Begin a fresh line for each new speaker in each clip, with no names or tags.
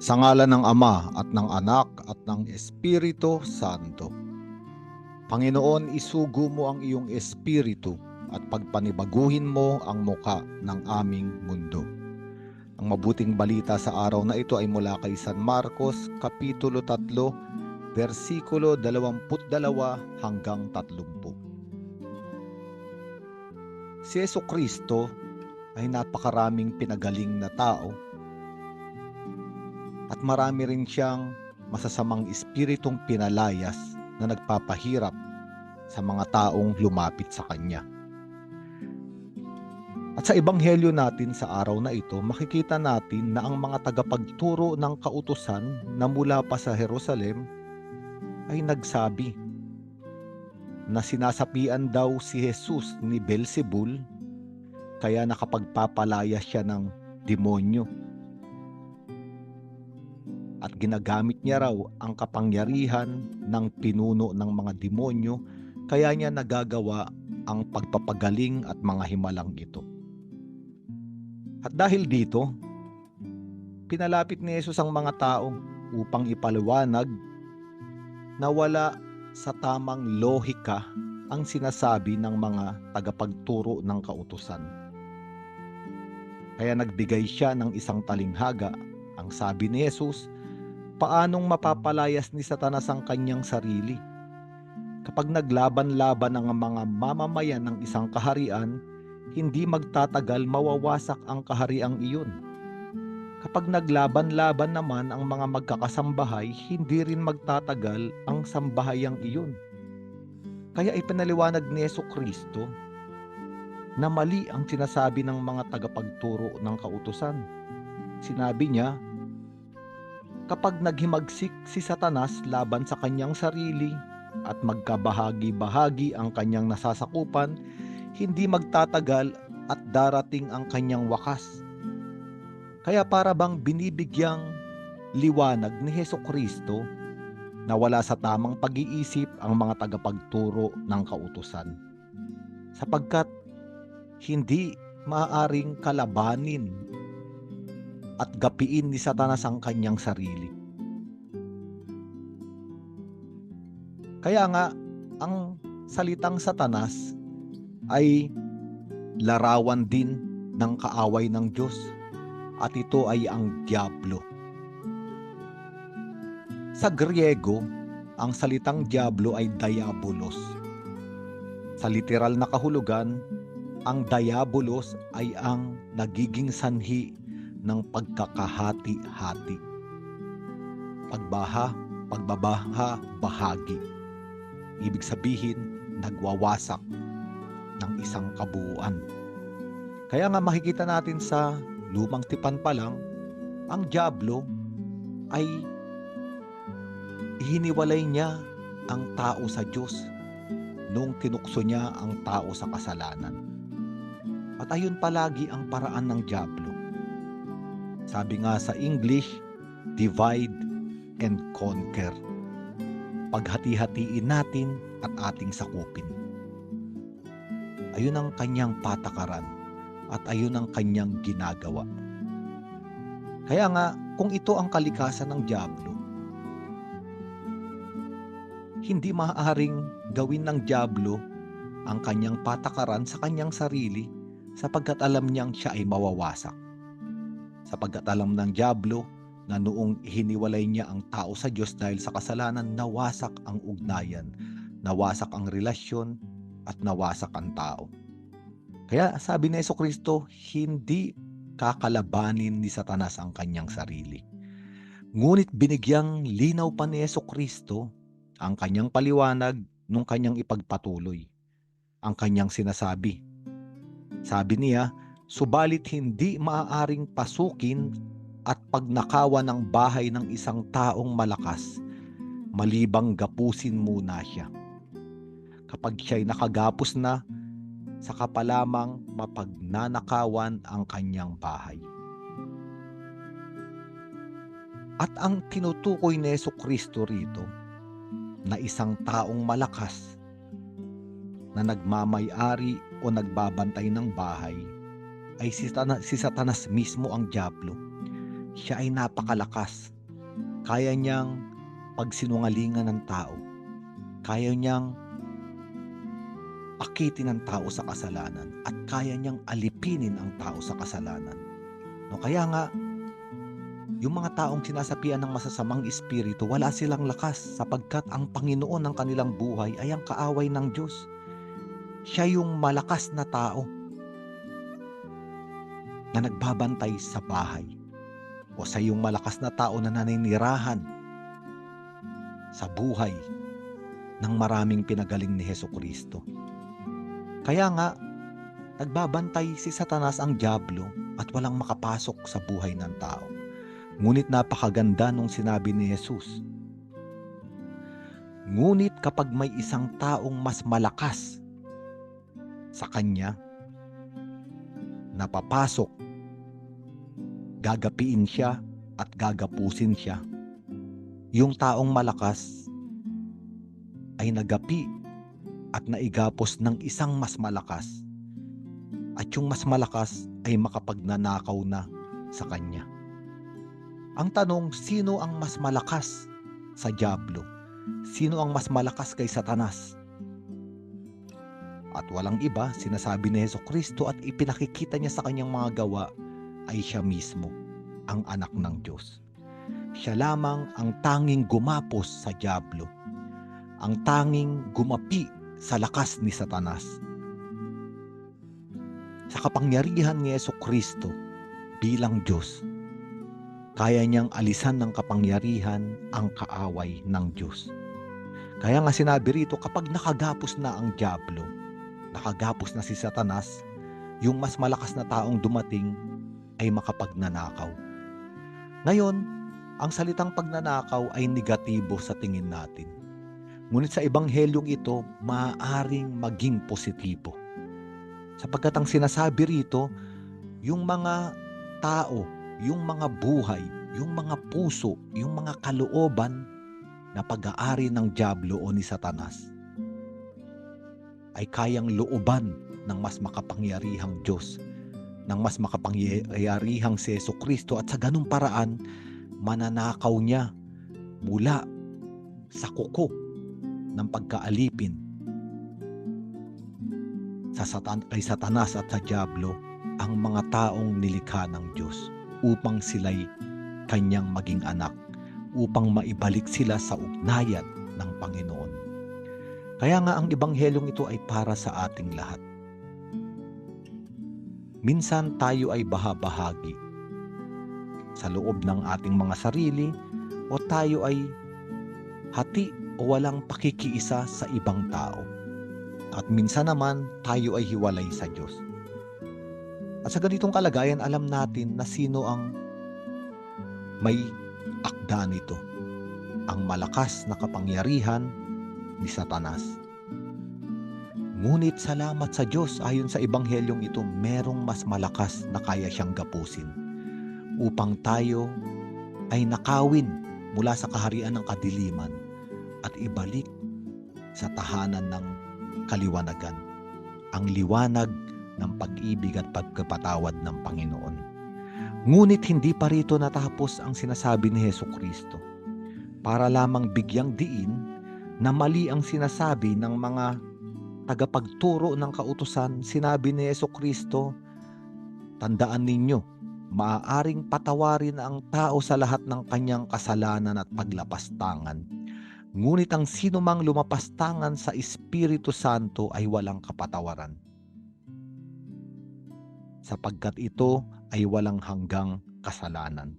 Sa ngala ng Ama at ng Anak at ng Espiritu Santo. Panginoon, isugo mo ang iyong espiritu at pagpanibaguhin mo ang muka ng aming mundo. Ang mabuting balita sa araw na ito ay mula kay San Marcos, Kapitulo 3, versikulo 22 hanggang 30. Si Yeso Kristo ay napakaraming pinagaling na tao at marami rin siyang masasamang espiritong pinalayas na nagpapahirap sa mga taong lumapit sa Kanya. At sa ebanghelyo natin sa araw na ito, makikita natin na ang mga tagapagturo ng kautusan na mula pa sa Jerusalem ay nagsabi na sinasapian daw si Jesus ni Belzebul kaya nakapagpapalaya siya ng demonyo at ginagamit niya raw ang kapangyarihan ng pinuno ng mga demonyo kaya niya nagagawa ang pagpapagaling at mga himalang ito. At dahil dito, pinalapit ni Jesus ang mga tao upang ipaliwanag na wala sa tamang lohika ang sinasabi ng mga tagapagturo ng kautusan. Kaya nagbigay siya ng isang talinghaga. Ang sabi ni Jesus, paanong mapapalayas ni Satanas ang kanyang sarili? Kapag naglaban-laban ang mga mamamayan ng isang kaharian, hindi magtatagal mawawasak ang kahariang iyon. Kapag naglaban-laban naman ang mga magkakasambahay, hindi rin magtatagal ang sambahayang iyon. Kaya ipinaliwanag ni Yeso Kristo na mali ang sinasabi ng mga tagapagturo ng kautusan. Sinabi niya, kapag naghimagsik si Satanas laban sa kanyang sarili at magkabahagi-bahagi ang kanyang nasasakupan, hindi magtatagal at darating ang kanyang wakas. Kaya para bang binibigyang liwanag ni Heso Kristo na wala sa tamang pag-iisip ang mga tagapagturo ng kautusan. Sapagkat hindi maaaring kalabanin at gapiin ni Satanas ang kanyang sarili. Kaya nga, ang salitang Satanas ay larawan din ng kaaway ng Diyos at ito ay ang Diablo. Sa Griego, ang salitang Diablo ay Diabolos. Sa literal na kahulugan, ang Diabolos ay ang nagiging sanhi ng pagkakahati-hati. Pagbaha, pagbabaha, bahagi. Ibig sabihin, nagwawasak ng isang kabuuan. Kaya nga makikita natin sa lumang tipan pa lang, ang Diablo ay hiniwalay niya ang tao sa Diyos nung tinukso niya ang tao sa kasalanan. At ayun palagi ang paraan ng Diablo sabi nga sa English, divide and conquer. Paghati-hatiin natin at ating sakupin. Ayun ang kanyang patakaran at ayun ang kanyang ginagawa. Kaya nga, kung ito ang kalikasan ng Diablo, hindi maaaring gawin ng Diablo ang kanyang patakaran sa kanyang sarili sapagkat alam niyang siya ay mawawasak sapagkat alam ng Diablo na noong hiniwalay niya ang tao sa Diyos dahil sa kasalanan, nawasak ang ugnayan, nawasak ang relasyon, at nawasak ang tao. Kaya sabi ni Yeso Kristo, hindi kakalabanin ni Satanas ang kanyang sarili. Ngunit binigyang linaw pa ni Yeso Kristo ang kanyang paliwanag nung kanyang ipagpatuloy. Ang kanyang sinasabi. Sabi niya, subalit hindi maaaring pasukin at pagnakawan ng bahay ng isang taong malakas, malibang gapusin muna siya. Kapag siya'y nakagapos na, saka pa lamang mapagnanakawan ang kanyang bahay. At ang tinutukoy ni Yeso Kristo rito, na isang taong malakas na nagmamay-ari o nagbabantay ng bahay, ay si Satanas, si Satanas mismo ang Diablo Siya ay napakalakas. Kaya niyang pagsinungalingan ng tao. Kaya niyang akitin ng tao sa kasalanan at kaya niyang alipinin ang tao sa kasalanan. No, kaya nga, yung mga taong sinasapian ng masasamang espiritu, wala silang lakas sapagkat ang Panginoon ng kanilang buhay ay ang kaaway ng Diyos. Siya yung malakas na tao na nagbabantay sa bahay o sa yung malakas na tao na naninirahan sa buhay ng maraming pinagaling ni Heso Kristo. Kaya nga, nagbabantay si Satanas ang Diablo at walang makapasok sa buhay ng tao. Ngunit napakaganda nung sinabi ni Jesus. Ngunit kapag may isang taong mas malakas sa kanya, napapasok, gagapiin siya at gagapusin siya. Yung taong malakas ay nagapi at naigapos ng isang mas malakas. At yung mas malakas ay makapagnanakaw na sa kanya. Ang tanong, sino ang mas malakas sa Diablo? Sino ang mas malakas kay Satanas? At walang iba, sinasabi ni Heso Kristo at ipinakikita niya sa kanyang mga gawa ay siya mismo, ang anak ng Diyos. Siya lamang ang tanging gumapos sa Diablo. Ang tanging gumapi sa lakas ni Satanas. Sa kapangyarihan ni Yeso Kristo bilang Diyos, kaya niyang alisan ng kapangyarihan ang kaaway ng Diyos. Kaya nga sinabi rito, kapag nakagapos na ang Diablo, nakagapos na si Satanas, yung mas malakas na taong dumating ay makapagnanakaw. Ngayon, ang salitang pagnanakaw ay negatibo sa tingin natin. Ngunit sa ebanghelyong ito, maaaring maging positibo. Sapagkat ang sinasabi rito, yung mga tao, yung mga buhay, yung mga puso, yung mga kalooban na pag-aari ng Diablo o ni Satanas ay kayang looban ng mas makapangyarihang Diyos, ng mas makapangyarihang si Yeso Kristo at sa ganung paraan, mananakaw niya mula sa kuko ng pagkaalipin sa satan kay Satanas at sa Diablo ang mga taong nilikha ng Diyos upang sila'y kanyang maging anak upang maibalik sila sa ugnayan ng Panginoon. Kaya nga ang ebanghelyong ito ay para sa ating lahat. Minsan tayo ay bahabahagi sa loob ng ating mga sarili o tayo ay hati o walang pakikiisa sa ibang tao. At minsan naman tayo ay hiwalay sa Diyos. At sa ganitong kalagayan, alam natin na sino ang may akda nito. Ang malakas na kapangyarihan ni Satanas. Ngunit salamat sa Diyos ayon sa ebanghelyong ito, merong mas malakas na kaya siyang gapusin upang tayo ay nakawin mula sa kaharian ng kadiliman at ibalik sa tahanan ng kaliwanagan, ang liwanag ng pag-ibig at pagkapatawad ng Panginoon. Ngunit hindi pa rito natapos ang sinasabi ni Heso Kristo para lamang bigyang diin na mali ang sinasabi ng mga tagapagturo ng kautusan, sinabi ni Yeso Kristo, tandaan ninyo, maaaring patawarin ang tao sa lahat ng kanyang kasalanan at paglapastangan. Ngunit ang sino mang lumapastangan sa Espiritu Santo ay walang kapatawaran. Sapagkat ito ay walang hanggang kasalanan.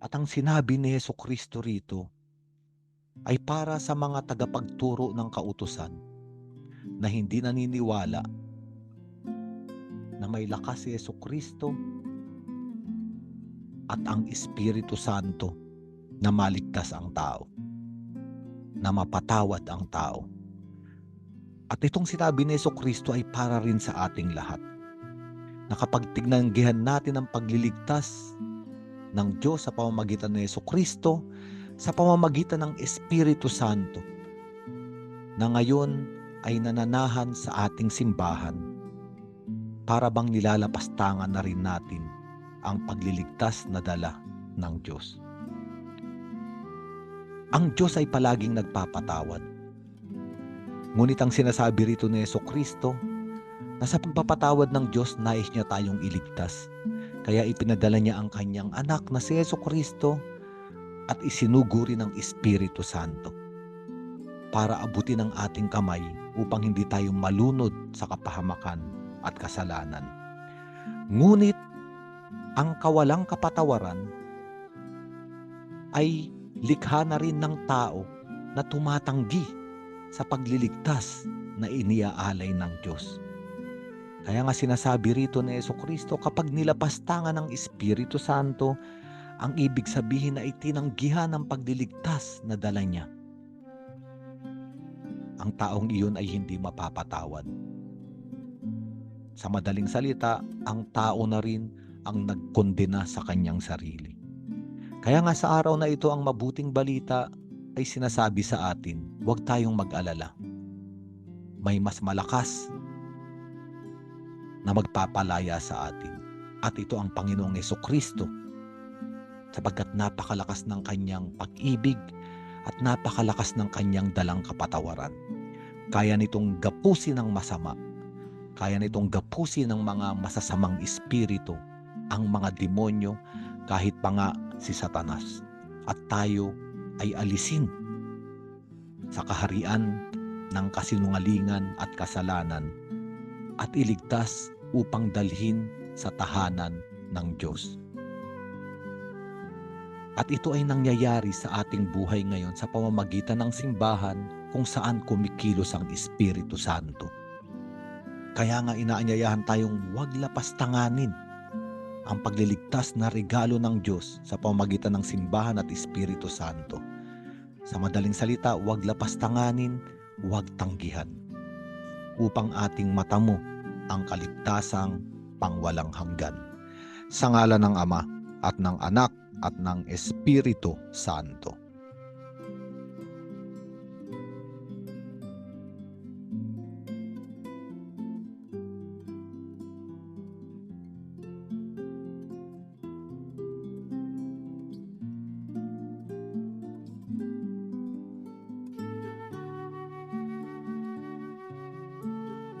At ang sinabi ni Yeso Kristo rito ay para sa mga tagapagturo ng kautusan na hindi naniniwala na may lakas si Yeso Kristo at ang Espiritu Santo na maligtas ang tao, na mapatawad ang tao. At itong sinabi ni Yeso Kristo ay para rin sa ating lahat. Na natin ang pagliligtas ng Diyos sa pamamagitan ni Yeso Kristo, sa pamamagitan ng Espiritu Santo na ngayon ay nananahan sa ating simbahan para bang nilalapastangan na rin natin ang pagliligtas na dala ng Diyos. Ang Diyos ay palaging nagpapatawad. Ngunit ang sinasabi rito ni Yeso Kristo na sa pagpapatawad ng Diyos nais niya tayong iligtas. Kaya ipinadala niya ang kanyang anak na si Yeso Kristo at isinuguri ng Espiritu Santo para abutin ang ating kamay upang hindi tayo malunod sa kapahamakan at kasalanan. Ngunit ang kawalang kapatawaran ay likha na rin ng tao na tumatanggi sa pagliligtas na iniaalay ng Diyos. Kaya nga sinasabi rito ni Yeso Kristo, kapag nilapastangan ng Espiritu Santo, ang ibig sabihin na itinanggihan ng pagliligtas na dala niya. Ang taong iyon ay hindi mapapatawad. Sa madaling salita, ang tao na rin ang nagkondena sa kanyang sarili. Kaya nga sa araw na ito ang mabuting balita ay sinasabi sa atin, huwag tayong mag-alala. May mas malakas na magpapalaya sa atin. At ito ang Panginoong Yeso Kristo sapagkat napakalakas ng kanyang pag-ibig at napakalakas ng kanyang dalang kapatawaran. Kaya nitong gapusin ng masama, kaya nitong gapusin ng mga masasamang espiritu, ang mga demonyo, kahit pa nga si Satanas. At tayo ay alisin sa kaharian ng kasinungalingan at kasalanan at iligtas upang dalhin sa tahanan ng Diyos. At ito ay nangyayari sa ating buhay ngayon sa pamamagitan ng simbahan kung saan kumikilos ang Espiritu Santo. Kaya nga inaanyayahan tayong huwag lapastanganin ang pagliligtas na regalo ng Diyos sa pamamagitan ng simbahan at Espiritu Santo. Sa madaling salita, huwag lapastanganin, huwag tanggihan upang ating matamo ang kaligtasang pangwalang hanggan. Sa ngala ng Ama at ng Anak at ng Espiritu Santo.